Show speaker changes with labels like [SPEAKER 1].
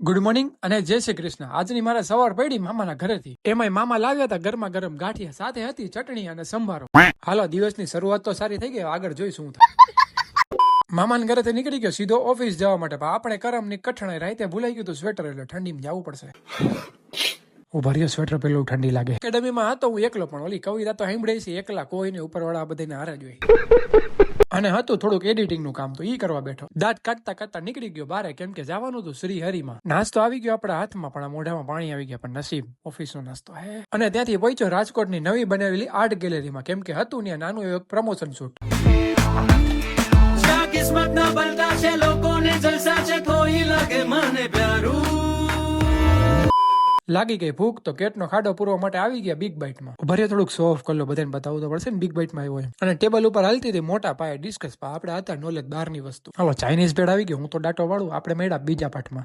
[SPEAKER 1] Good morning અને જય શ્રી કૃષ્ણ. આજની મારે સવાર પડી મામાના ઘરેથી. એમાંય મામા લાવ્યા હતા ગરમા ગરમ ગાંઠિયા, સાથે હતી ચટણી અને સંભારો. હાલો, દિવસની શરૂઆત તો સારી થઈ ગઈ આગળ જોઈશું થાય મામાના ઘરેથી નીકળી ગયો, સીધો ઓફિસ જવા માટે, પણ આપણે કરમની કઠણાઈ રાતે ભૂલાઈ ગયું હતું સ્વેટર એટલે ઠંડીમાં જવું પડશે. ઊભા રહ્યો સ્વેટર પેલું ઠંડી લાગે. એકેડમીમાં હતો હું એકલો પણ ઓલી કવિતા તો સાંભળે છે એકલા કોઈને ઉપરવાળા બધાને હારે જોઈ. અને હતું થોડુંક એડિટિંગનું કામ તો ઈ કરવા બેઠો. દાંત કાઢતા કાઢતા નીકળી ગયો બારે કેમ કે જવાનું હતું શ્રી હરિમાં નાસ્તો આવી ગયો આપણા હાથમાં પણ મોઢામાં પાણી આવી ગયા પણ નસીબ ઓફિસનો નાસ્તો હે. અને ત્યાંથી પહોંચ્યો રાજકોટની નવી બનાવેલી આર્ટ ગેલેરીમાં કેમ કે હતું ત્યાં નાનું એવું પ્રમોશન શૂટ
[SPEAKER 2] કિસ્મત ના બલતા છે લોકોને જલસા છે કોઈ લાગે મને પ્યારું.
[SPEAKER 1] લાગી ગઈ ભૂખ તો કેટનો ખાડો પૂરવા માટે આવી ગયા બિગ બાઇટમાં ભરે થોડુંક શો ઓફ કરલો બધાને બતાવવું તો પડશે ને બિગ બાઇટમાં આવ્યો અને ટેબલ ઉપર હાલતી હતી મોટા પાયે ડિસ્કસ પા આપણે હતા નોલેજ બહારની વસ્તુ. હાલો ચાઇનીઝ ભેળ આવી ગયો હું તો ડાટો વાળું, આપણે મેળા બીજા પાઠમાં